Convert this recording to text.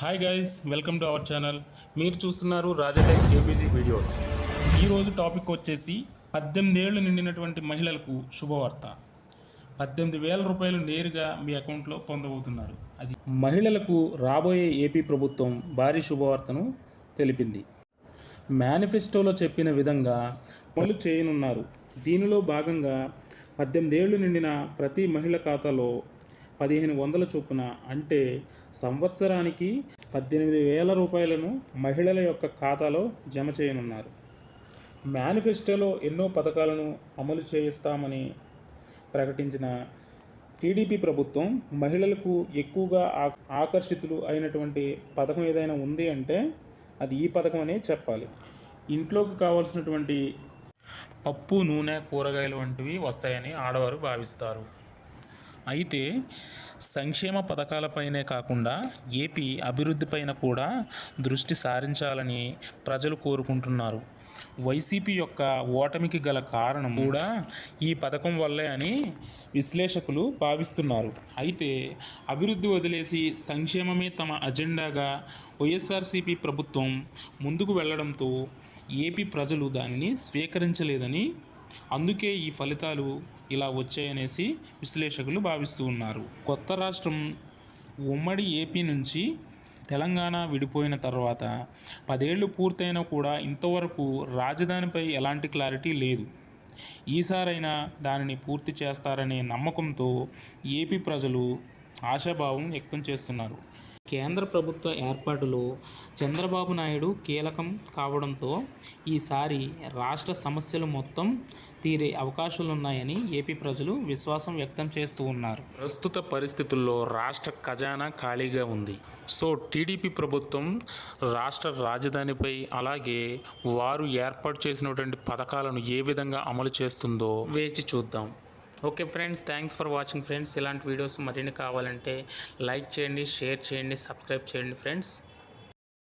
Hi guys welcome to our channel మీరు చూస్తున్నారు రాజటెక్ ఏపీజీ వీడియోస్ ఈరోజు టాపిక్ వచ్చేసి పద్దెనిమిది ఏళ్ళు నిండినటువంటి మహిళలకు శుభవార్త. పద్దెనిమిది వేల రూపాయలు నేరుగా మీ అకౌంట్లో పొందబోతున్నారు. అది మహిళలకు రాబోయే ఏపీ ప్రభుత్వం భారీ శుభవార్తను తెలిపింది. మేనిఫెస్టోలో చెప్పిన విధంగా పనులు చేయనున్నారు. దీనిలో భాగంగా పద్దెనిమిది ఏళ్ళు నిండిన ప్రతి మహిళ ఖాతాలో పదిహేను వందల చొప్పున అంటే సంవత్సరానికి పద్దెనిమిది వేల రూపాయలను మహిళల యొక్క ఖాతాలో జమ చేయనున్నారు. మేనిఫెస్టోలో ఎన్నో పథకాలను అమలు చేయిస్తామని ప్రకటించిన టీడీపీ ప్రభుత్వం మహిళలకు ఎక్కువగా ఆ- ఆకర్షితులు అయినటువంటి పథకం ఏదైనా ఉంది అంటే అది ఈ పథకం అనే చెప్పాలి. ఇంట్లోకి కావాల్సినటువంటి పప్పు నూనె కూరగాయలు వంటివి వస్తాయని ఆడవారు భావిస్తారు. అయితే సంక్షేమ పథకాలపైనే కాకుండా ఏపీ అభివృద్ధిపైన కూడా దృష్టి సారించాలని ప్రజలు కోరుకుంటున్నారు. వైసీపీ యొక్క ఓటమికి గల కారణం కూడా ఈ పథకం వల్లే అని విశ్లేషకులు భావిస్తున్నారు. అయితే అభివృద్ధి వదిలేసి సంక్షేమమే తమ అజెండాగా వైఎస్ఆర్సీపీ ప్రభుత్వం ముందుకు వెళ్ళడంతో ఏపీ ప్రజలు దానిని స్వీకరించలేదని అందుకే ఈ ఫలితాలు ఇలా వచ్చాయనేసి విశ్లేషకులు భావిస్తూ ఉన్నారు. కొత్త రాష్ట్రం ఉమ్మడి ఏపీ నుంచి తెలంగాణ విడిపోయిన తర్వాత పదేళ్ళు పూర్తయినా కూడా ఇంతవరకు రాజధానిపై ఎలాంటి క్లారిటీ లేదు. ఈసారైనా దానిని పూర్తి చేస్తారనే నమ్మకంతో ఏపీ ప్రజలు ఆశాభావం వ్యక్తం చేస్తున్నారు. కేంద్ర ప్రభుత్వ ఏర్పాటులో చంద్రబాబు నాయుడు కీలకం కావడంతో ఈసారి రాష్ట్ర సమస్యలు మొత్తం తీరే అవకాశాలున్నాయని ఏపీ ప్రజలు విశ్వాసం వ్యక్తం చేస్తూ ఉన్నారు. ప్రస్తుత పరిస్థితుల్లో రాష్ట్ర ఖజానా ఖాళీగా ఉంది. సో టీడీపీ ప్రభుత్వం రాష్ట్ర రాజధానిపై అలాగే వారు ఏర్పాటు చేసినటువంటి పథకాలను ఏ విధంగా అమలు చేస్తుందో వేచి చూద్దాం. Okay friends thanks for watching friends. ఇలాంటి వీడియోస్ మరిన్ని కావాలంటే లైక్ చేయండి షేర్ చేయండి సబ్స్క్రైబ్ చేయండి ఫ్రెండ్స్.